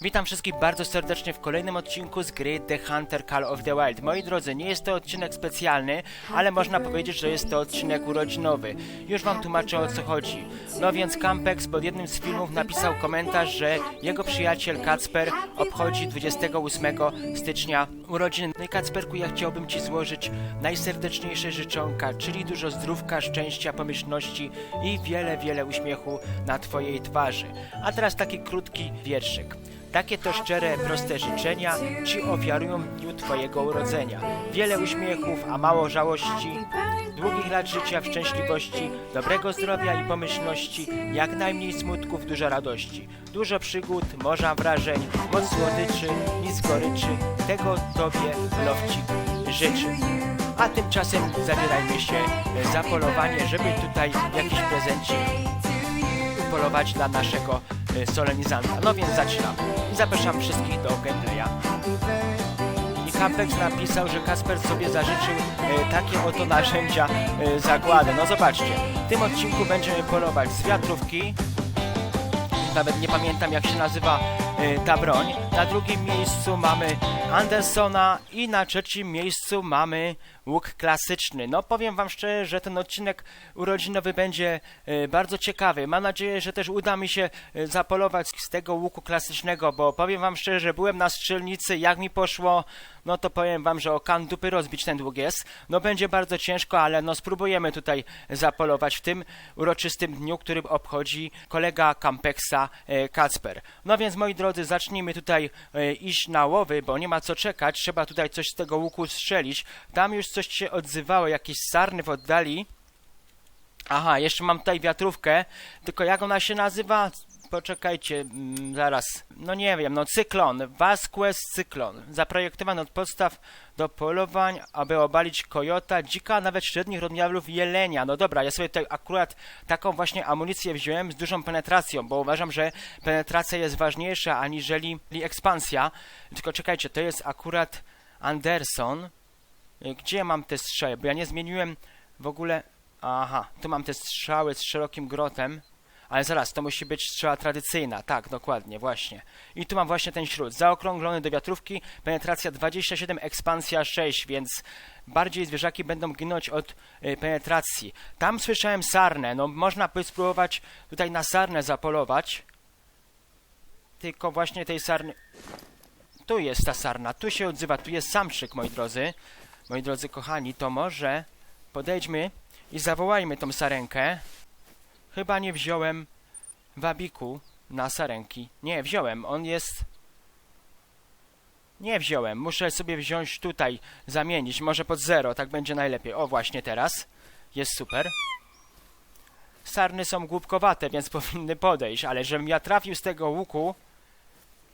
Witam wszystkich bardzo serdecznie w kolejnym odcinku z gry The Hunter Call of the Wild. Moi drodzy, nie jest to odcinek specjalny, ale można powiedzieć, że jest to odcinek urodzinowy. Już wam tłumaczę o co chodzi. No więc Campex pod jednym z filmów napisał komentarz, że jego przyjaciel Kacper obchodzi 28 stycznia urodziny. No i Kacperku, ja chciałbym ci złożyć najserdeczniejsze życzonka, czyli dużo zdrówka, szczęścia, pomyślności i wiele, wiele uśmiechu na twojej twarzy. A teraz taki krótki wierszyk. Takie to szczere, proste życzenia Ci ofiarują w dniu Twojego urodzenia. Wiele uśmiechów, a mało żałości, długich lat życia w szczęśliwości, dobrego zdrowia i pomyślności, jak najmniej smutków, dużo radości. Dużo przygód, morza wrażeń, moc słodyczy, nic goryczy, tego Tobie lowcik życzy. A tymczasem zabierajmy się za polowanie, żeby tutaj jakiś prezencik polować dla naszego solenizanta. No więc zaczynamy. I zapraszam wszystkich do gameplaya. I Campex napisał, że Kasper sobie zażyczył y, takie oto narzędzia y, zagłady. No zobaczcie, w tym odcinku będziemy polować z wiatrówki. Nawet nie pamiętam jak się nazywa y, ta broń. Na drugim miejscu mamy Andersona i na trzecim miejscu mamy łuk klasyczny. No powiem wam szczerze, że ten odcinek urodzinowy będzie y, bardzo ciekawy. Mam nadzieję, że też uda mi się y, zapolować z tego łuku klasycznego, bo powiem wam szczerze, że byłem na strzelnicy, jak mi poszło, no to powiem wam, że o kan dupy rozbić ten dług jest. No będzie bardzo ciężko, ale no spróbujemy tutaj zapolować w tym uroczystym dniu, który obchodzi kolega Campexa e, Kacper. No więc moi drodzy, zacznijmy tutaj e, iść na łowy, bo nie ma co czekać, trzeba tutaj coś z tego łuku strzelić. Tam już coś się odzywało, jakieś sarny w oddali. Aha, jeszcze mam tutaj wiatrówkę, tylko jak ona się nazywa? Poczekajcie, mm, zaraz. No nie wiem, no cyklon, Vasquez cyklon. Zaprojektowany od podstaw do polowań, aby obalić kojota, dzika, a nawet średnich rozmiarów jelenia. No dobra, ja sobie tutaj akurat taką właśnie amunicję wziąłem z dużą penetracją, bo uważam, że penetracja jest ważniejsza aniżeli ekspansja. Tylko czekajcie, to jest akurat Anderson. Gdzie mam te strzały? Bo ja nie zmieniłem w ogóle... Aha, tu mam te strzały z szerokim grotem. Ale zaraz, to musi być strzała tradycyjna. Tak, dokładnie, właśnie. I tu mam właśnie ten śród. Zaokrąglony do wiatrówki, penetracja 27, ekspansja 6, więc bardziej zwierzaki będą ginąć od y, penetracji. Tam słyszałem sarnę. No, można by spróbować tutaj na sarnę zapolować. Tylko właśnie tej sarny... Tu jest ta sarna, tu się odzywa, tu jest samczyk, moi drodzy. Moi drodzy kochani, to może podejdźmy i zawołajmy tą sarenkę. Chyba nie wziąłem wabiku na sarenki. Nie, wziąłem. On jest... Nie wziąłem. Muszę sobie wziąć tutaj, zamienić. Może pod zero, tak będzie najlepiej. O, właśnie teraz. Jest super. Sarny są głupkowate, więc powinny podejść, ale żebym ja trafił z tego łuku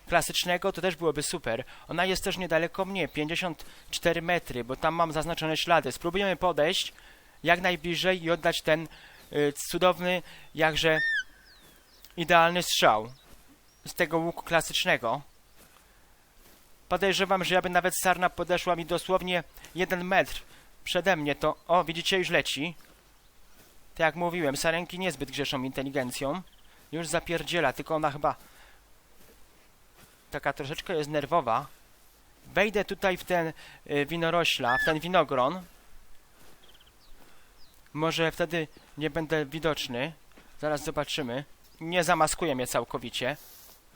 klasycznego, to też byłoby super. Ona jest też niedaleko mnie, 54 metry, bo tam mam zaznaczone ślady. Spróbujemy podejść jak najbliżej i oddać ten cudowny, jakże idealny strzał z tego łuku klasycznego. Podejrzewam, że aby nawet sarna podeszła mi dosłownie jeden metr przede mnie, to... O, widzicie, już leci. Tak jak mówiłem, sarenki niezbyt grzeszą inteligencją. Już zapierdziela, tylko ona chyba taka troszeczkę jest nerwowa. Wejdę tutaj w ten y, winorośla, w ten winogron. Może wtedy nie będę widoczny. Zaraz zobaczymy. Nie zamaskuje mnie całkowicie.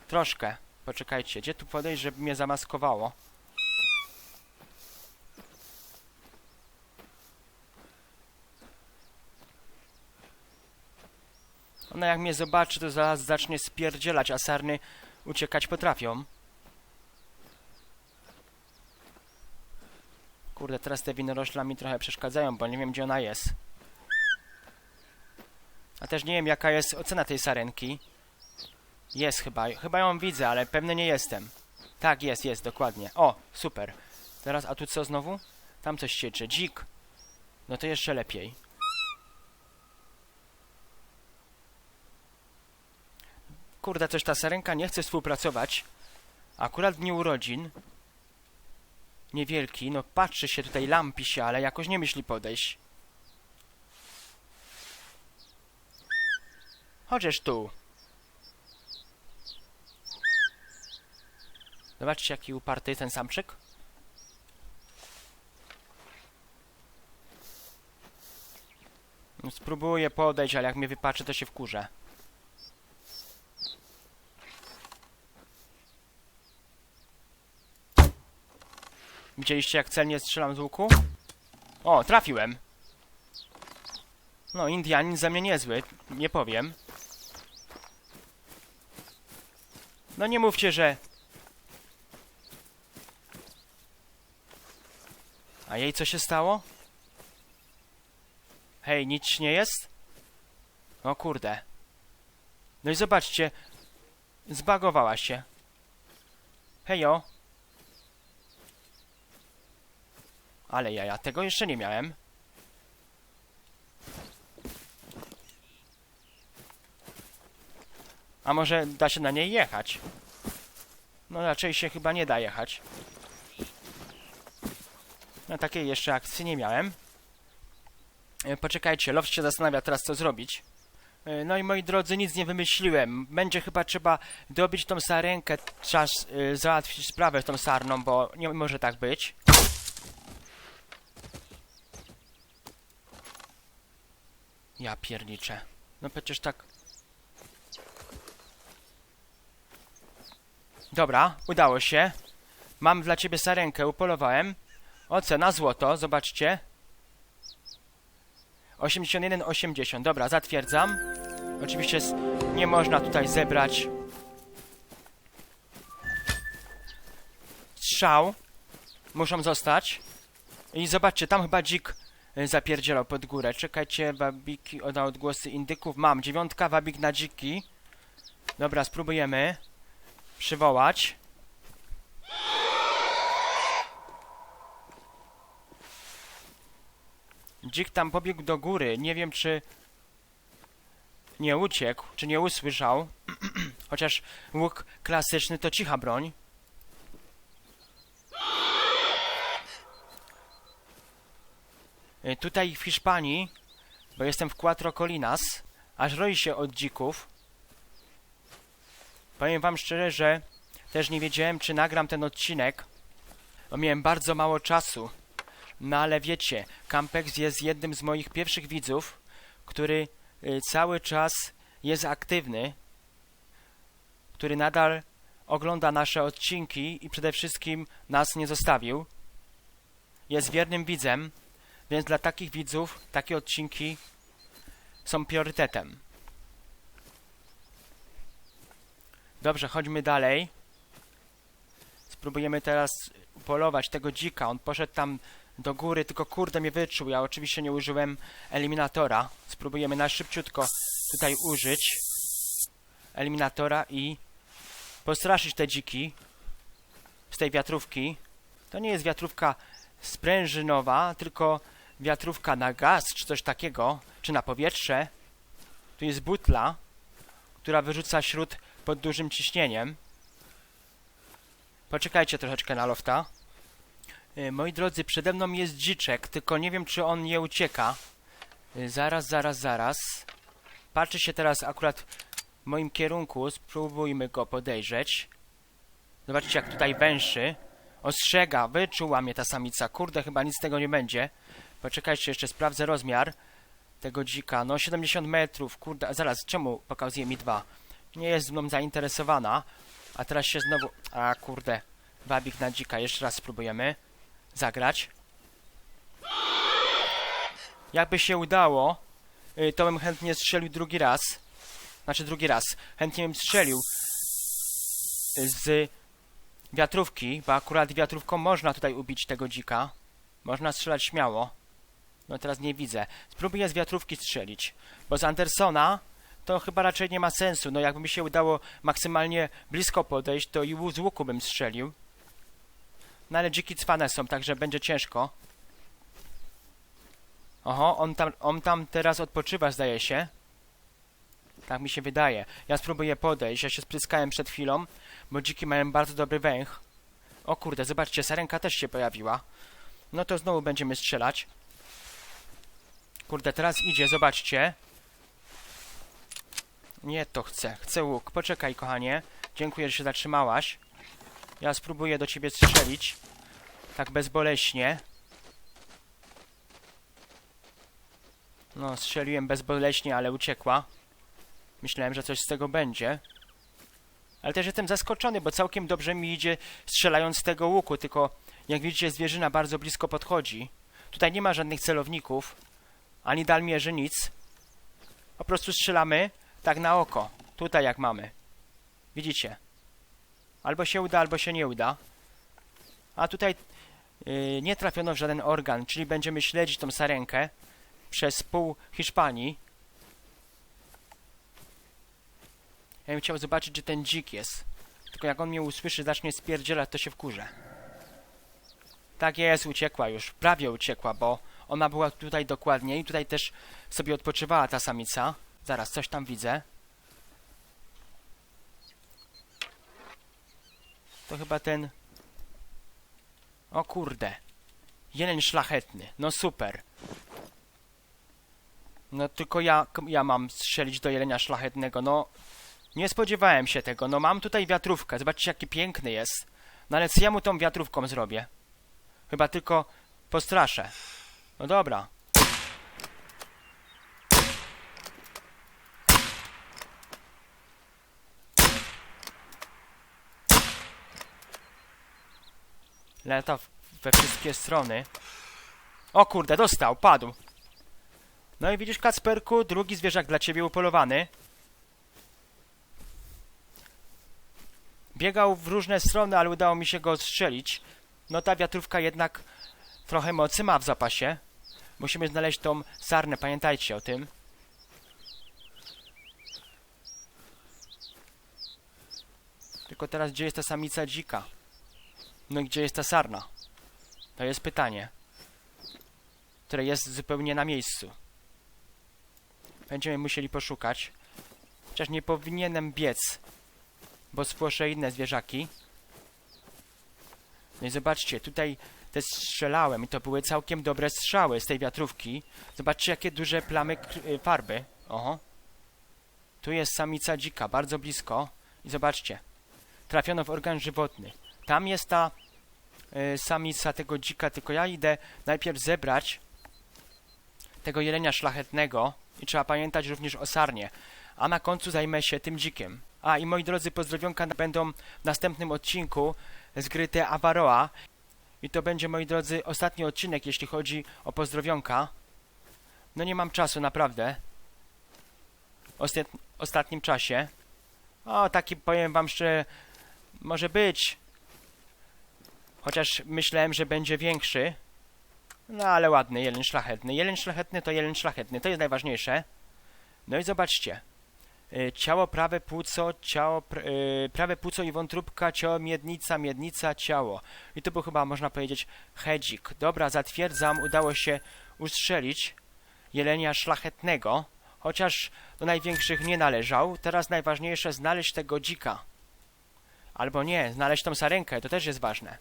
Troszkę. Poczekajcie, gdzie tu podejść, żeby mnie zamaskowało? Ona jak mnie zobaczy, to zaraz zacznie spierdzielać, a sarny uciekać potrafią. Kurde, teraz te winorośla mi trochę przeszkadzają, bo nie wiem, gdzie ona jest. A też nie wiem, jaka jest ocena tej sarenki. Jest chyba. Chyba ją widzę, ale pewny nie jestem. Tak, jest, jest, dokładnie. O, super. Teraz, a tu co znowu? Tam coś siecze. Dzik. No to jeszcze lepiej. Kurde, coś ta sarenka nie chce współpracować. Akurat w dniu urodzin. Niewielki, no patrzy się tutaj, lampi się, ale jakoś nie myśli podejść. Chociaż tu. Zobaczcie, jaki uparty ten samczyk. No, Spróbuję podejść, ale jak mnie wypaczy, to się wkurzę. Widzieliście, jak celnie strzelam z łuku? O, trafiłem. No, Indianin za mnie niezły, nie powiem. No nie mówcie, że... A jej co się stało? Hej, nic nie jest? O kurde. No i zobaczcie. Zbagowała się. Hejo. Ale ja, ja tego jeszcze nie miałem. A może da się na niej jechać? No raczej się chyba nie da jechać. No takiej jeszcze akcji nie miałem. E, Poczekajcie, Loft się zastanawia teraz co zrobić. E, No i moi drodzy, nic nie wymyśliłem. Będzie chyba trzeba dobić tą sarenkę, czas y, załatwić sprawę z tą sarną, bo nie może tak być. Ja pierniczę. No przecież tak... Dobra, udało się. Mam dla ciebie sarenkę, upolowałem. Ocena złoto, zobaczcie. 81,80. Dobra, zatwierdzam. Oczywiście nie można tutaj zebrać strzał. Muszą zostać. I zobaczcie, tam chyba dzik y, zapierdzielał pod górę. Czekajcie, wabiki na odgłosy indyków. Mam dziewiątka, wabik na dziki. Dobra, spróbujemy przywołać. Dzik tam pobiegł do góry. Nie wiem, czy nie uciekł, czy nie usłyszał. Chociaż łuk klasyczny to cicha broń. Y, Tutaj w Hiszpanii, bo jestem w Cuatro Colinas, aż roi się od dzików. Powiem wam szczerze, że też nie wiedziałem, czy nagram ten odcinek, bo miałem bardzo mało czasu. No ale wiecie, Campex jest jednym z moich pierwszych widzów, który y, cały czas jest aktywny, który nadal ogląda nasze odcinki i przede wszystkim nas nie zostawił. Jest wiernym widzem, więc dla takich widzów takie odcinki są priorytetem. Dobrze, chodźmy dalej. Spróbujemy teraz polować tego dzika. On poszedł tam do góry, tylko kurde mnie wyczuł. Ja oczywiście nie użyłem eliminatora. Spróbujemy na szybciutko tutaj użyć eliminatora i postraszyć te dziki z tej wiatrówki. To nie jest wiatrówka sprężynowa, tylko wiatrówka na gaz, czy coś takiego, czy na powietrze. Tu jest butla, która wyrzuca śród pod dużym ciśnieniem. Poczekajcie troszeczkę na lofta. Y, Moi drodzy, przede mną jest dziczek, tylko nie wiem, czy on nie ucieka. Y, Zaraz, zaraz, zaraz. Patrzy się teraz akurat w moim kierunku. Spróbujmy go podejrzeć. Zobaczcie, jak tutaj węszy. Ostrzega, wyczuła mnie ta samica. Kurde, chyba nic z tego nie będzie. Poczekajcie, jeszcze sprawdzę rozmiar tego dzika. No, 70 metrów. Kurde, zaraz, czemu pokazuje mi dwa? Nie jest mną zainteresowana. A teraz się znowu... A, kurde. Wabik na dzika. Jeszcze raz spróbujemy zagrać. Jakby się udało, y, to bym chętnie strzelił drugi raz. Znaczy drugi raz. Chętnie bym strzelił z wiatrówki, bo akurat wiatrówką można tutaj ubić tego dzika. Można strzelać śmiało. No teraz nie widzę. Spróbuję z wiatrówki strzelić. Bo z Andersona to chyba raczej nie ma sensu. No jakby mi się udało maksymalnie blisko podejść, to i z łuku bym strzelił. No ale dziki cwane są, także będzie ciężko. Oho, on tam, on tam teraz odpoczywa, zdaje się. Tak mi się wydaje. Ja spróbuję podejść, ja się spryskałem przed chwilą, bo dziki mają bardzo dobry węch. O kurde, zobaczcie, sarenka też się pojawiła. No to znowu będziemy strzelać. Kurde, teraz idzie, zobaczcie. Nie to chcę, chcę łuk. Poczekaj, kochanie. Dziękuję, że się zatrzymałaś. Ja spróbuję do ciebie strzelić. Tak bezboleśnie. No, strzeliłem bezboleśnie, ale uciekła. Myślałem, że coś z tego będzie. Ale też jestem zaskoczony, bo całkiem dobrze mi idzie strzelając z tego łuku, tylko jak widzicie zwierzyna bardzo blisko podchodzi. Tutaj nie ma żadnych celowników, ani dalmierzy, nic. Po prostu strzelamy tak na oko. Tutaj jak mamy. Widzicie? Albo się uda, albo się nie uda. A tutaj yy, nie trafiono w żaden organ, czyli będziemy śledzić tą sarenkę przez pół Hiszpanii. Ja bym chciał zobaczyć, gdzie ten dzik jest. Tylko jak on mnie usłyszy, zacznie spierdzielać, to się wkurzę. Tak jest, uciekła już. Prawie uciekła, bo ona była tutaj dokładnie i tutaj też sobie odpoczywała ta samica. Zaraz, coś tam widzę. To chyba ten... O kurde. Jeleń szlachetny. No super. No tylko ja, ja mam strzelić do jelenia szlachetnego. No, nie spodziewałem się tego. No mam tutaj wiatrówkę. Zobaczcie, jaki piękny jest. No ale co ja mu tą wiatrówką zrobię? Chyba tylko postraszę. No dobra. Lata we wszystkie strony. O kurde, dostał, padł. No i widzisz, Kacperku, drugi zwierzak dla ciebie upolowany. Biegał w różne strony, ale udało mi się go strzelić. No ta wiatrówka jednak trochę mocy ma w zapasie. Musimy znaleźć tą sarnę, pamiętajcie o tym. Tylko teraz gdzie jest ta samica dzika? No gdzie jest ta sarna? To jest pytanie. Które jest zupełnie na miejscu. Będziemy musieli poszukać. Chociaż nie powinienem biec, bo spłoszę inne zwierzaki. No i zobaczcie, tutaj te strzelałem i to były całkiem dobre strzały z tej wiatrówki. Zobaczcie, jakie duże plamy y, farby. Oho. Tu jest samica dzika, bardzo blisko. I zobaczcie, trafiono w organ żywotny. Tam jest ta y, samica tego dzika, tylko ja idę najpierw zebrać tego jelenia szlachetnego i trzeba pamiętać również o sarnie. A na końcu zajmę się tym dzikiem. A i moi drodzy, pozdrowionka będą w następnym odcinku z gry Te Avaroa. I to będzie, moi drodzy, ostatni odcinek, jeśli chodzi o pozdrowionka. No nie mam czasu, naprawdę. Ostat ostatnim czasie. O, taki powiem wam szczerze, może być. Chociaż myślałem, że będzie większy. No ale ładny, jeleń szlachetny. Jeleń szlachetny to jeleń szlachetny, to jest najważniejsze. No i zobaczcie. Y, Ciało, prawe płuco, ciało, y, prawe płuco i wątróbka, ciało, miednica, miednica, ciało. I to był chyba, można powiedzieć, hedzik. Dobra, zatwierdzam, udało się ustrzelić jelenia szlachetnego, chociaż do największych nie należał. Teraz najważniejsze znaleźć tego dzika. Albo nie, znaleźć tą sarenkę, to też jest ważne.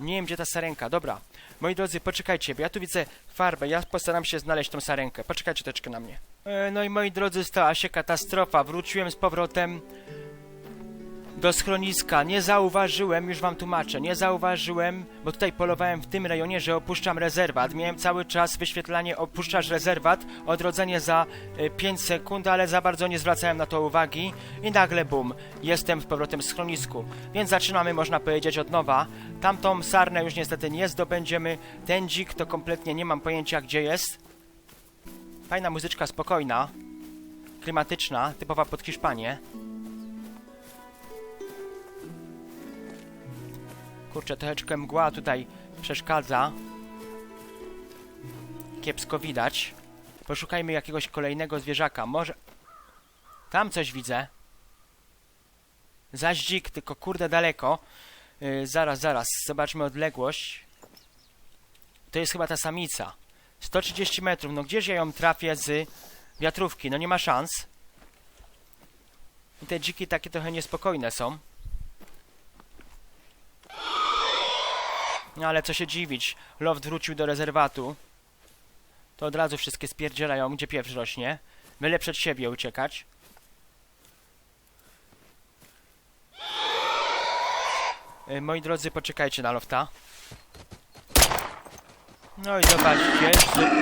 Nie wiem, gdzie ta sarenka. Dobra, moi drodzy, poczekajcie, bo ja tu widzę farbę. Ja postaram się znaleźć tą sarenkę. Poczekajcie troszeczkę na mnie. E, no i moi drodzy, stała się katastrofa. Wróciłem z powrotem do schroniska. Nie zauważyłem, już wam tłumaczę, nie zauważyłem, bo tutaj polowałem w tym rejonie, że opuszczam rezerwat. Miałem cały czas wyświetlanie opuszczasz rezerwat, odrodzenie za y, 5 sekund, ale za bardzo nie zwracałem na to uwagi i nagle bum, jestem z powrotem w schronisku. Więc zaczynamy, można powiedzieć, od nowa. Tamtą sarnę już niestety nie zdobędziemy. Ten dzik to kompletnie nie mam pojęcia gdzie jest. Fajna muzyczka, spokojna, klimatyczna, typowa pod Hiszpanię. Kurczę, troszeczkę mgła tutaj przeszkadza. Kiepsko widać. Poszukajmy jakiegoś kolejnego zwierzaka. Może... Tam coś widzę. Zaś dzik, tylko kurde daleko. Yy, zaraz, zaraz. Zobaczmy odległość. To jest chyba ta samica. 130 metrów. No gdzież ja ją trafię z wiatrówki? No nie ma szans. I te dziki takie trochę niespokojne są. No ale co się dziwić, Loft wrócił do rezerwatu. To od razu wszystkie spierdzielają, gdzie pieprz rośnie. Byle przed siebie uciekać. E, moi drodzy, poczekajcie na lofta. No i zobaczcie,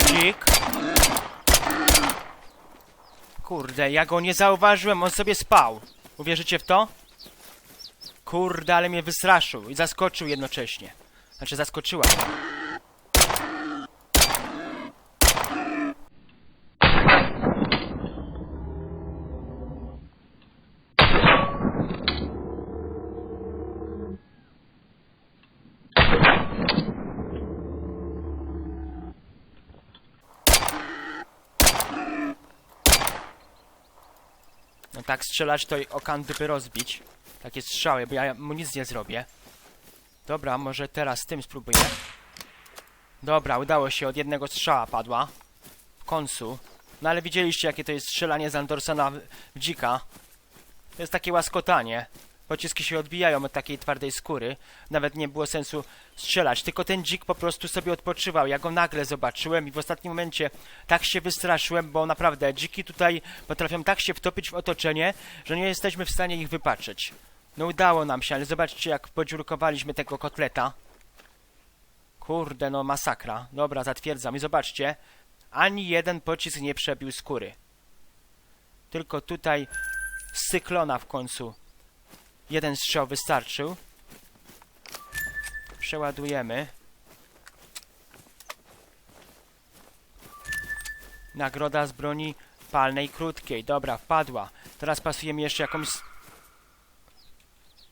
dzik. Kurde, ja go nie zauważyłem, on sobie spał. Uwierzycie w to? Kurde, ale mnie wystraszył i zaskoczył jednocześnie. Znaczy, zaskoczyła. No tak strzelać to i okan dupy rozbić. Takie strzały, bo ja mu nic nie zrobię. Dobra, może teraz tym spróbuję. Dobra, udało się, od jednego strzała padła. W końcu. No ale widzieliście jakie to jest strzelanie z Andersona w, w dzika. To jest takie łaskotanie. Pociski się odbijają od takiej twardej skóry. Nawet nie było sensu strzelać. Tylko ten dzik po prostu sobie odpoczywał. Ja go nagle zobaczyłem i w ostatnim momencie tak się wystraszyłem, bo naprawdę dziki tutaj potrafią tak się wtopić w otoczenie, że nie jesteśmy w stanie ich wypatrzeć. No udało nam się, ale zobaczcie jak podziurkowaliśmy tego kotleta. Kurde, no masakra. Dobra, zatwierdzam. I zobaczcie, ani jeden pocisk nie przebił skóry. Tylko tutaj z cyklona w końcu. Jeden strzał wystarczył. Przeładujemy. Nagroda z broni palnej krótkiej. Dobra, wpadła. Teraz pasujemy jeszcze jakąś...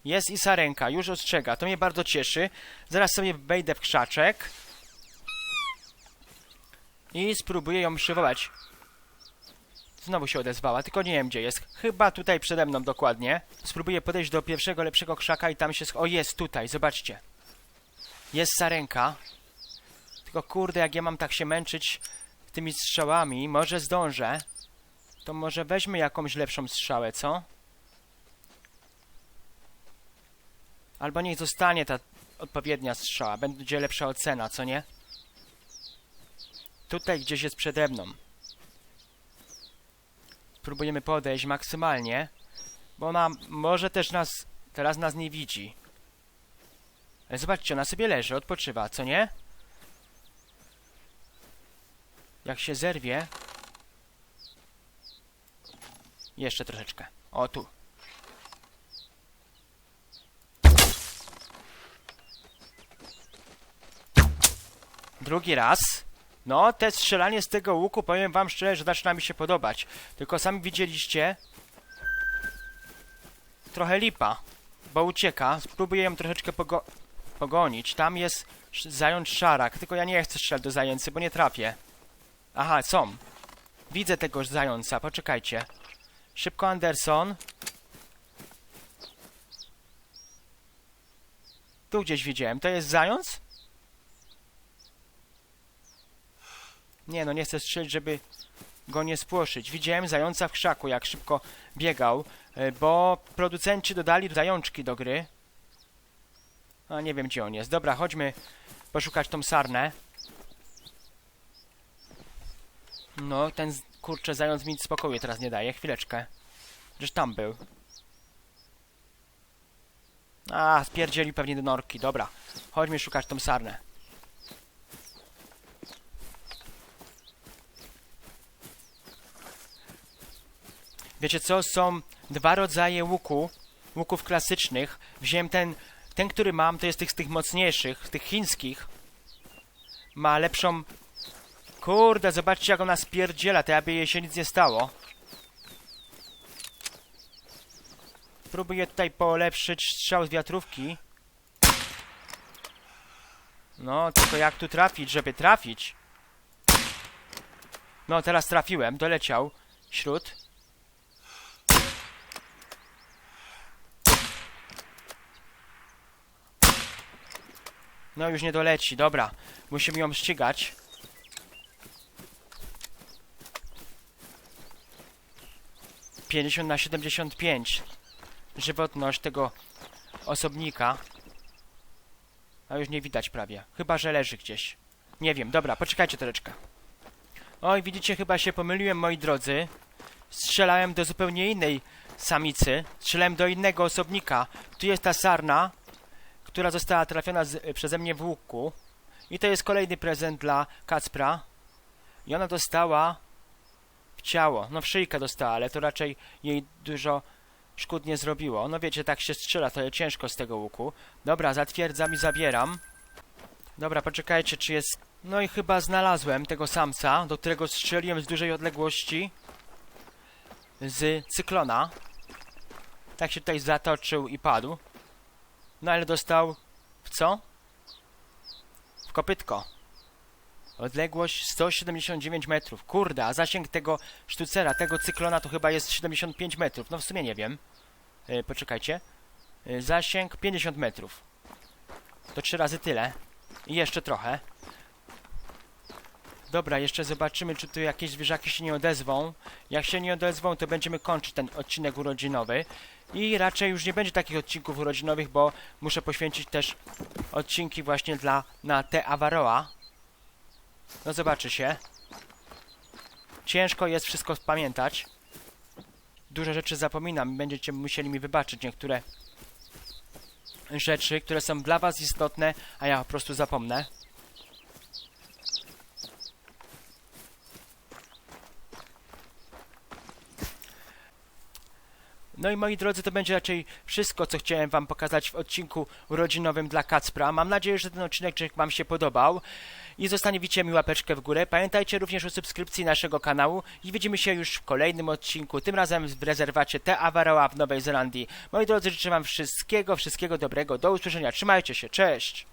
Jest i sarenka, już ostrzega. To mnie bardzo cieszy. Zaraz sobie wejdę w krzaczek. I spróbuję ją przywołać. Znowu się odezwała, tylko nie wiem gdzie jest. Chyba tutaj przede mną dokładnie. Spróbuję podejść do pierwszego lepszego krzaka i tam się... O, jest tutaj, zobaczcie. Jest sarenka. Tylko kurde, jak ja mam tak się męczyć tymi strzałami, może zdążę. To może weźmy jakąś lepszą strzałę, co? Albo niech zostanie ta odpowiednia strzała. Będzie lepsza ocena, co nie? Tutaj gdzieś jest przede mną. Spróbujemy podejść maksymalnie, bo ona może też nas, teraz nas nie widzi. Zobaczcie, ona sobie leży, odpoczywa, co nie? Jak się zerwie... Jeszcze troszeczkę. O, tu. Drugi raz. No, te strzelanie z tego łuku, powiem wam szczerze, że zaczyna mi się podobać. Tylko sami widzieliście... Trochę lipa, bo ucieka. Spróbuję ją troszeczkę pogo pogonić. Tam jest zając szarak, tylko ja nie chcę strzelać do zajęcy, bo nie trafię. Aha, są. Widzę tego zająca, poczekajcie. Szybko Anderson. Tu gdzieś widziałem. To jest zając? Nie no, nie chcę strzelić, żeby go nie spłoszyć. Widziałem zająca w krzaku, jak szybko biegał, e, bo producenci dodali zajączki do gry. A nie wiem, gdzie on jest. Dobra, chodźmy poszukać tą sarnę. No, ten kurczę zając mi spokoju teraz nie daje. Chwileczkę. Gdzież tam był. A, spierdzieli pewnie do norki. Dobra, chodźmy szukać tą sarnę. Wiecie co? Są dwa rodzaje łuku. Łuków klasycznych. Wziąłem ten, ten który mam, to jest tych z tych mocniejszych, tych chińskich. Ma lepszą... Kurde, zobaczcie jak ona spierdziela, to aby jej się nic nie stało. Próbuję tutaj polepszyć strzał z wiatrówki. No, tylko jak tu trafić, żeby trafić? No, teraz trafiłem, doleciał. Śród. No już nie doleci, dobra. Musimy ją ścigać. Pięćdziesiąt na siedemdziesiąt pięć. Żywotność tego osobnika. A już nie widać prawie. Chyba, że leży gdzieś. Nie wiem, dobra, poczekajcie troszeczkę. Oj, widzicie, chyba się pomyliłem, moi drodzy. Strzelałem do zupełnie innej samicy. Strzelałem do innego osobnika. Tu jest ta sarna która została trafiona z, przeze mnie w łuku. I to jest kolejny prezent dla Kacpra. I ona dostała w ciało, no w szyjkę dostała, ale to raczej jej dużo szkód nie zrobiło. No wiecie, tak się strzela, to ciężko z tego łuku. Dobra, zatwierdzam i zabieram. Dobra, poczekajcie, czy jest... No i chyba znalazłem tego samca, do którego strzeliłem z dużej odległości z cyklona. Tak się tutaj zatoczył i padł. No ale dostał w co? W kopytko. Odległość 179 metrów. Kurde, a zasięg tego sztucera, tego cyklona to chyba jest 75 metrów. No w sumie nie wiem. Yy, poczekajcie. Yy, zasięg 50 metrów. To trzy razy tyle. I jeszcze trochę. Dobra, jeszcze zobaczymy, czy tu jakieś zwierzaki się nie odezwą. Jak się nie odezwą, to będziemy kończyć ten odcinek urodzinowy. I raczej już nie będzie takich odcinków urodzinowych, bo muszę poświęcić też odcinki właśnie dla na te Avaroa. No zobaczy się. Ciężko jest wszystko pamiętać. Dużo rzeczy zapominam. Będziecie musieli mi wybaczyć niektóre rzeczy, które są dla was istotne, a ja po prostu zapomnę. No i moi drodzy, to będzie raczej wszystko, co chciałem wam pokazać w odcinku urodzinowym dla Kacpra. Mam nadzieję, że ten odcinek wam się podobał i zostawicie mi łapeczkę w górę. Pamiętajcie również o subskrypcji naszego kanału i widzimy się już w kolejnym odcinku, tym razem w rezerwacie Te Avaroa w Nowej Zelandii. Moi drodzy, życzę wam wszystkiego, wszystkiego dobrego. Do usłyszenia. Trzymajcie się. Cześć!